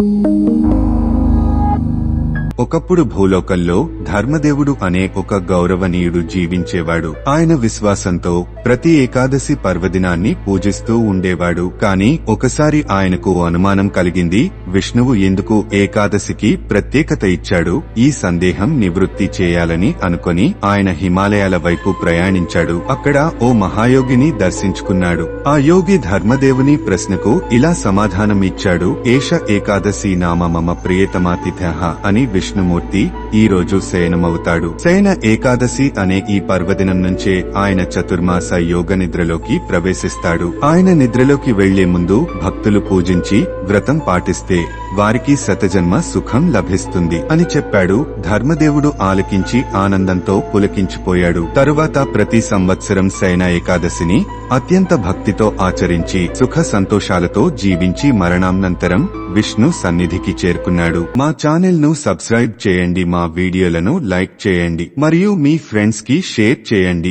Thank you. ఒకప్పుడు భూలోకంలో ధర్మదేవుడు అనే ఒక గౌరవనీయుడు జీవించేవాడు. ఆయన విశ్వాసంతో ప్రతి ఏకాదశి పర్వదినాన్ని పూజిస్తూ ఉండేవాడు. కాని ఒకసారి ఆయనకు అనుమానం కలిగింది విష్ణువు ఎందుకు ఏకాదశికి ప్రత్యేకత ఇచ్చాడు? ఈ సందేహం నివృత్తి చేయాలని అనుకొని ఆయన హిమాలయాల వైపు ప్రయాణించాడు. అక్కడ ఓ మహాయోగిని దర్శించుకున్నాడు. ఆ యోగి ధర్మదేవుని ప్రశ్నకు ఇలా సమాధానం ఇచ్చాడు ఏష ఏకాదశి నామ మమ ప్రియతమాతిథ అని విష్ణుమూర్తి ఈ రోజు శయనమవుతాడు. శయన ఏకాదశి అనే ఈ పర్వదినం నుంచే ఆయన చతుర్మాస యోగ నిద్రలోకి ప్రవేశిస్తాడు. ఆయన నిద్రలోకి వెళ్ళే ముందు భక్తులు పూజించి వ్రతం పాటిస్తే వారికి శతజన్మ సుఖం లభిస్తుంది అని చెప్పాడు. ధర్మదేవుడు ఆలకించి ఆనందంతో పులకించిపోయాడు. తరువాత ప్రతి సంవత్సరం శయన ఏకాదశిని అత్యంత భక్తితో ఆచరించి సుఖ సంతోషాలతో జీవించి మరణానంతరం విష్ణు సన్నిధికి చేరుకున్నాడు. మా ఛానల్ను సబ్స్క్రైబ్ చేయండి మా వీడియోలను లైక్ చేయండి. మరియు మీ ఫ్రెండ్స్కి షేర్ చేయండి.